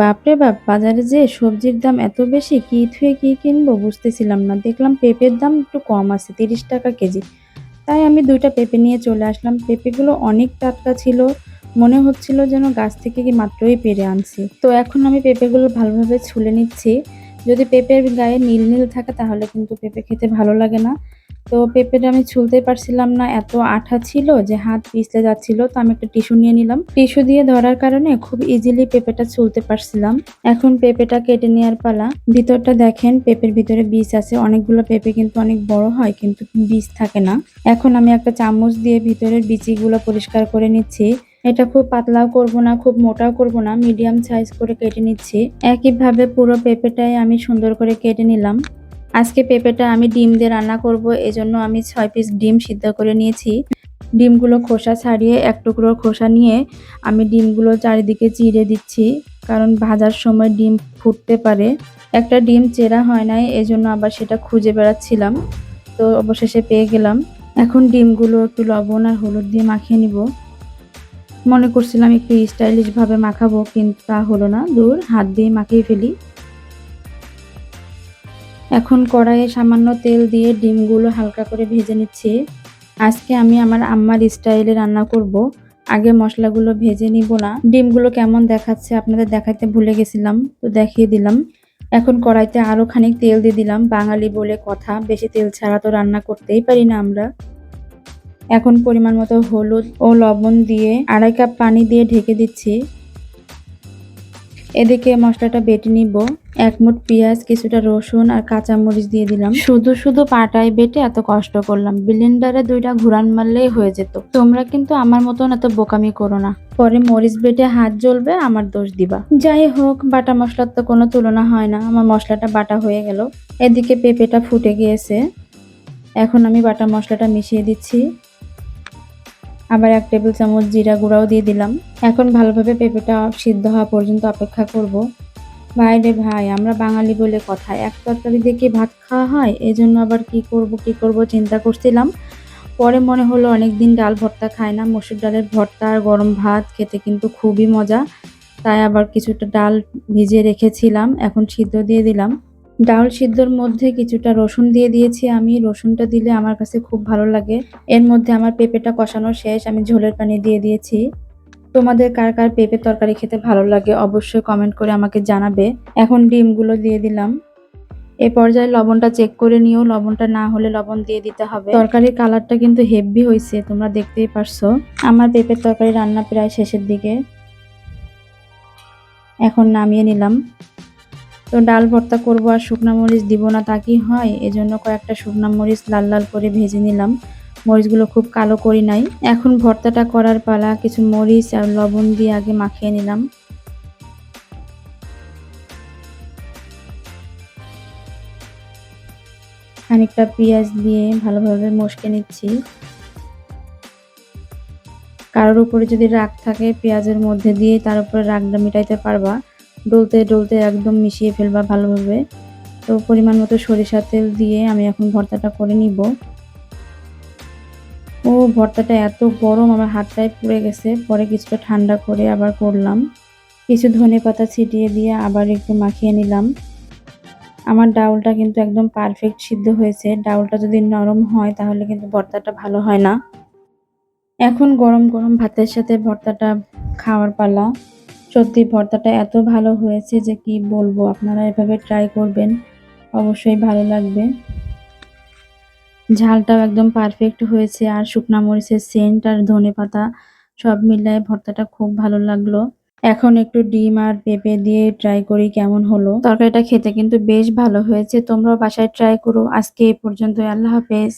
বাপরে বাপ, বাজারে যে সবজির দাম এত বেশি, কি থুয়ে কি কিনবো বুঝতেছিলাম না। দেখলাম পেঁপের দাম একটু কম আছে, তিরিশ টাকা কেজি। তাই আমি দুইটা পেঁপে নিয়ে চলে আসলাম। পেঁপেগুলো অনেক টাটকা ছিল। মনে হচ্ছিল যেন গাছ থেকে কি মাত্রই পেরে আনছি। তো এখন আমি পেঁপেগুলো ভালোভাবে ছুলে নিচ্ছি। যদি পেঁপের গায়ে নীল নীল থাকে তাহলে কিন্তু পেঁপে খেতে ভালো লাগে না। তো পেঁপেটা আমি ছুলতে পারছিলাম না, এত আঠা ছিল যে হাত পিছলে যাচ্ছিল, তো আমি একটা টিস্যু নিয়ে নিলাম। টিস্যু দিয়ে ধরার কারণে খুব ইজিলি পেঁপেটা ছুলতে পারছিলাম। এখন পেঁপেটা কেটে নেওয়ার পালা। ভিতরটা দেখেন, পেঁপের ভিতরে বীজ আছে, অনেকগুলো পেঁপে কিন্তু অনেক বড় হয়, কিন্তু বীজ থাকে না। এখন আমি একটা চামচ দিয়ে ভিতরের বিচিগুলো পরিষ্কার করে নিচ্ছি। এটা খুব পাতলাও করব না, খুব মোটাও করব না মিডিয়াম সাইজ করে কেটে নিচ্ছি। একইভাবে পুরো পেঁপেটাই আমি সুন্দর করে কেটে নিলাম। আজকে পেঁপেটা আমি ডিম দিয়ে রান্না করব, এজন্য আমি ছয় পিস ডিম সিদ্ধ করে নিয়েছি। ডিমগুলো খোসা ছাড়িয়ে এক টুকরো খোসা নিয়ে আমি ডিমগুলো চারিদিকে চিড়ে দিচ্ছি, কারণ ভাজার সময় ডিম ফুটতে পারে। একটা ডিম চেরা হয় নাই, এজন্য আবার সেটা খুঁজে বেড়াচ্ছিলাম, তো অবশেষে পেয়ে গেলাম। এখন ডিমগুলো একটু লবণ আর হলুদ দিয়ে মাখিয়ে নিব। মনে করছিলাম একটু স্টাইলিশ ভাবে মাখাবো, কিন্তু তা হলো না। দূর, হাত দিয়ে মাখিয়ে ফেলি। এখন কড়াইয়ে সামান্য তেল দিয়ে ডিমগুলো হালকা করে ভেজে নিচ্ছি। আজকে আমি আমার আম্মার স্টাইলে রান্না করব। আগে মশলাগুলো ভেজে নিব না। ডিমগুলো কেমন দেখাচ্ছে আপনাদের দেখাতে ভুলে গেছিলাম, তো দেখিয়ে দিলাম। এখন কড়াইতে আরও খানিক তেল দিয়ে দিলাম। বাঙালি বলে কথা, বেশি তেল ছাড়া তো রান্না করতেই পারি না আমরা। এখন পরিমাণ মতো হলুদ ও লবণ দিয়ে আড়াই কাপ পানি দিয়ে ঢেকে দিচ্ছি। এদিকে মশলাটা বেটে নিব। এক মুঠ পেঁয়াজ, কিছুটা রসুন আর কাঁচা মরিচ দিয়ে দিলাম। শুধু শুধু পাটায় বেটে এত কষ্ট করলাম। ব্লেন্ডারে দুইটা ঘুরান মারলেই হয়ে যেত। তোমরা কিন্তু আমার মতন এত বোকামি করো না। পরে মরিচ বেটে হাত জ্বলবে, আমার দোষ দিবা। যাই হোক, বাটা মশলার তো কোনো তুলনা হয় না। আমার মশলাটা বাটা হয়ে গেল। এদিকে পেঁপেটা ফুটে গিয়েছে। এখন আমি বাটা মশলাটা মিশিয়ে দিচ্ছি। আবার এক টেবিল চামচ জিরা গুঁড়াও দিয়ে দিলাম। এখন ভালোভাবে পেঁপেটা সিদ্ধ হওয়া পর্যন্ত অপেক্ষা করব। ভাই রে ভাই, আমরা বাঙালি বলে কথা। এক তরকারি দিয়ে কি ভাত খাওয়া হয়? এই জন্য আবার কি করব কি করব চিন্তা করছিলাম। পরে মনে হলো অনেক দিন ডাল ভর্তা খায় না। মসুর ডালের ভর্তা আর গরম ভাত খেতে কিন্তু খুবই মজা। তাই আবার কিছুটা ডাল ভিজিয়ে রেখেছিলাম। এখন সিদ্ধ দিয়ে দিলাম। ডাল সিদ্ধর মধ্যে কিছুটা রসুন দিয়ে দিয়েছি আমি। রসুনটা দিলে আমার কাছে খুব ভালো লাগে। এর মধ্যে আমার পেঁপেটা কষানো শেষ, আমি ঝোলের পানি দিয়ে দিয়েছি। তোমাদের কার কার পেঁপে তরকারি খেতে ভালো লাগে অবশ্যই কমেন্ট করে আমাকে জানাবে। এখন ডিমগুলো দিয়ে দিলাম। এ পর্যায়ে লবণটা চেক করে নিও। লবণটা না হলে লবণ দিয়ে দিতে হবে। তরকারির কালারটা কিন্তু হেভি হয়েছে, তোমরা দেখতেই পারছ। আমার পেঁপের তরকারি রান্না প্রায় শেষের দিকে। এখন নামিয়ে নিলাম। তো ডাল ভর্তা করব আর শুকনা মরিচ দিব না, তা কি হয়? এজন্য কয়েকটা শুকনা মরিচ লাল লাল করে ভেজে নিলাম। মরিচগুলো খুব কালো করি নাই। এখন ভর্তাটা করার পালা কিছু মরিচ আর লবণ দিয়ে আগে মাখিয়ে নিলাম। খানিকটা পেঁয়াজ দিয়ে ভালোভাবে মশকে নিচ্ছি। কারোর উপরে যদি রাগ থাকে পেঁয়াজের মধ্যে দিয়ে, তার উপরে রাগটা মিটাইতে পারবা। ডলতে ডলতে একদম মিশিয়ে ফেলবা ভালোভাবে। তো পরিমাণ মতো সরিষার তেল দিয়ে আমি এখন ভর্তাটা করে নিব। ও, ভর্তাটা এত গরম, আমার হাতটায় পুড়ে গেছে। পরে কিছুটা ঠান্ডা করে আবার করলাম। কিছু ধনে পাতা ছিটিয়ে দিয়ে আবার একটু মাখিয়ে নিলাম। আমার ডাউলটা কিন্তু একদম পারফেক্ট সিদ্ধ হয়েছে। ডাউলটা যদি নরম হয়, তাহলে কিন্তু ভর্তাটা ভালো হয় না। এখন গরম গরম ভাতের সাথে ভর্তাটা খাওয়ার পালা। সত্যি ভর্তাটা এত ভালো হয়েছে যে কি বলব, আপনারা এভাবে ট্রাই করবেন, অবশ্যই ভালো লাগবে। ঝালটাও একদম পারফেক্ট হয়েছে আর শুকনা মরিচের সেন্ট আর ধনে পাতা সব মিলায় ভর্তাটা খুব ভালো লাগল। এখন একটু ডিম আর পেঁপে দিয়ে ট্রাই করি কেমন হলো। তরকারিটা খেতে কিন্তু বেশ ভালো হয়েছে, তোমরাও বাসায় ট্রাই করো। আজকে এই পর্যন্ত আল্লাহ হাফেজ।